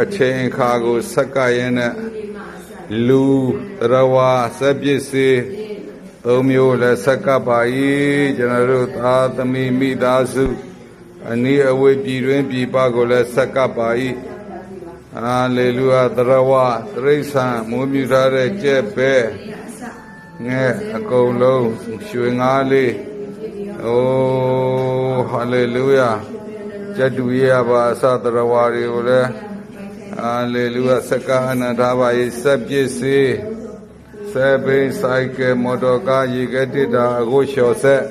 အချိန်အခါကိုဆက်ကပ်ရင်းနဲ့လူတရဝါစက်ပစ္စည်းသုံးမျိုးလည်းဆက်ကပ်ပါ၏ကျွန်တော်တို့သာသမီမိသားစုအနည်းအဝေးပြည်တွင်ပြည်ပကိုလည်းဆက်ကပ်ပါ၏ဟာလေလုယာတရဝါတရိษံမွေးမြူထားတဲ့ကြက်ပဲငဲ့အကုန်လုံးရွှေငါးလေးအိုးဟာလေလုယာကျက်တူရပါအစတရဝါတွေကိုလည်း ဟာလေလုယာစက္ကအနန္တပါ၏စက်ပစ္စည်းဆယ်ဘိန်းဆိုင်ကယ်မော်တော်ကားရေကတိတာအခုလျှော်ဆက်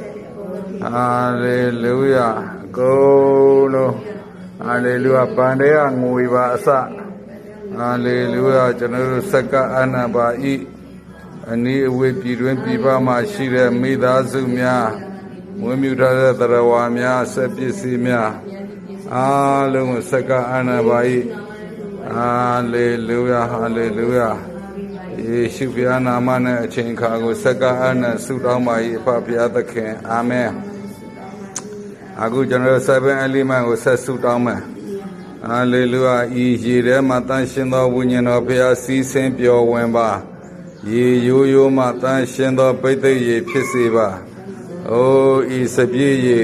ဟာလေလုယာအကုန်လုံးဟာလေလုယာပန်တဲ့ကငွေပါအစဟာလေလုယာကျွန်တော်တို့စက္ကအနန္တပါ၏အနည်းအဝေးပြည်တွင်ပြည်ပမှာရှိတဲ့မိသားစုများမွေးမြူထားတဲ့တရဝါများဆက်ပစ္စည်းများအားလုံးကိုစက္ကအနန္တပါ၏ ဟာလေလုယာဟာလေလုယာယေရှုဘုရားနာမနဲ့အချိန်အခါကိုစက္ကအနန္တဆုတောင်းပါ၏အဖဘုရားသခင်အာမင်အခုကျွန်တော်7 element ကိုဆက်ဆုတောင်းမယ်ဟာလေလုယာဤရေထဲမှာတန်ရှင်သောဝိညာဉ်တော်ဘုရားစီးဆင်းပျော်ဝင်ပါရေရိုးရိုးမှတန်ရှင်သောပိဋိရေဖြစ်စေပါအိုးဤစပြည့်ရေ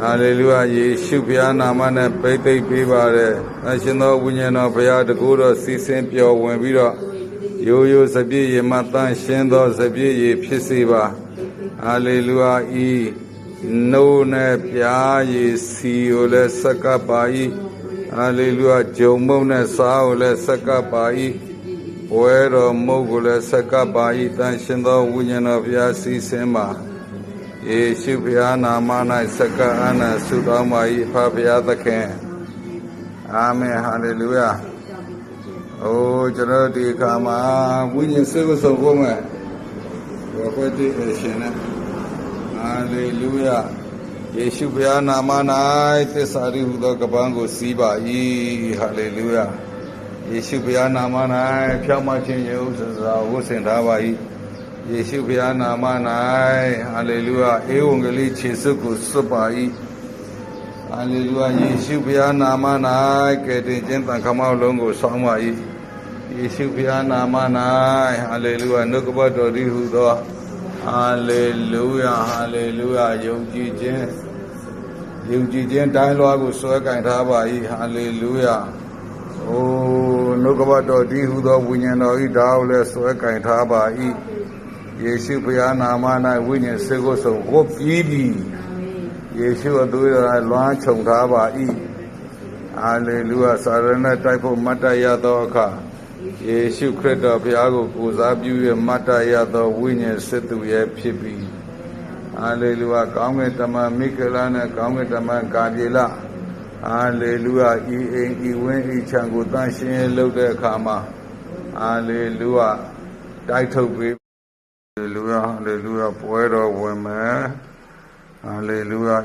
ဟာလေလုယာယေရှုဘုရားနာမနဲ့ပိဋိပေးပါတဲ့တန်ရှင်သောဝိညာဉ်တော်ဘုရားတကူတော်စီးဆင်းပျော်ဝင်ပြီးတော့ရိုးရိုးစပြည့်ရေမှတန်ရှင်သောစပြည့်ရေဖြစ်စေပါဟာလေလုယာဤနိုးနဲ့ပြားရည်စီကိုလည်းဆက်ကပ်ပါ၏ဟာလေလုယာဂျုံမုံနဲ့စားကိုလည်းဆက်ကပ်ပါ၏ဝဲတော်မုတ်ကိုလည်းဆက်ကပ်ပါ၏တန်ရှင်သောဝိညာဉ်တော်ဘုရားစီးဆင်းပါ ယေရှုဘုရားနာမ၌ဆက်ကပ်အနံဆုတောင်းပါ၏အဖဘုရားသခင်အာမင်ဟာလေလုယာအိုးကျွန်တော်ဒီအခါမှာဝိညာဉ်စေကိုဆုံးဖို့မယ်ဘဝတည်အရှင်နဲ့ဟာလေလုယာယေရှုဘုရားနာမ၌သစ္စာရိဟုသောကပန်းကိုစီးပါ၏ဟာလေလုယာယေရှုဘုရားနာမ၌ဖြောင့်မခြင်းယေဟုစွာဝတ်ဆင်ထားပါ၏ ယေရှုဘုရားနာမ၌ဟာလေလုယာဧဝံဂေလိခြေစွပ်ကိုစွတ်ပါ၏ဟာလေလုယာယေရှုဘုရားနာမ၌ကယ်တင်ခြင်းတန်ခမောက်လုံးကိုဆောင်းပါ၏ယေရှုဘုရားနာမ၌ဟာလေလုယာနှုတ်ကပတ်တော်သည်ဟုသောဟာလေလုယာဟာလေလုယာယုံကြည်ခြင်းယုံကြည်ခြင်းတိုင်းလွားကိုဆွဲကင်ထားပါ၏ဟာလေလုယာအိုးနှုတ်ကပတ်တော်ဒီဟုသောဝိညာဉ်တော်ဤဒါကိုလည်းဆွဲကင်ထားပါ၏ ယေရှုဘုရားနာမ၌ဝိညာဉ်စေကိုဆုံးဝတ်ပြီးပြီယေရှုအသွေးတော်လွမ်းခြုံထားပါ၏ဟာလေလုယာစာရဏတိုက်ဖို့မတ်တရသောအခါယေရှုခရစ်တော်ဘုရားကိုကိုးစားပြု၍မတ်တရသောဝိညာဉ်စစ်သူရဲ့ဖြစ်ပြီးဟာလေလုယာကောင်းကင်တမန်မိခလာနဲ့ကောင်းကင်တမန်ဂါပြေလဟာလေလုယာဤအိမ်ဤဝင်းဤခြံကိုတန်ရှင်းလုပ်တဲ့အခါမှာဟာလေလုယာတိုက်ထုတ်ပေးဟာ လေလုယာဟာလေလုယာပွဲတော်ဝင်မယ်ဟာလေလုယာ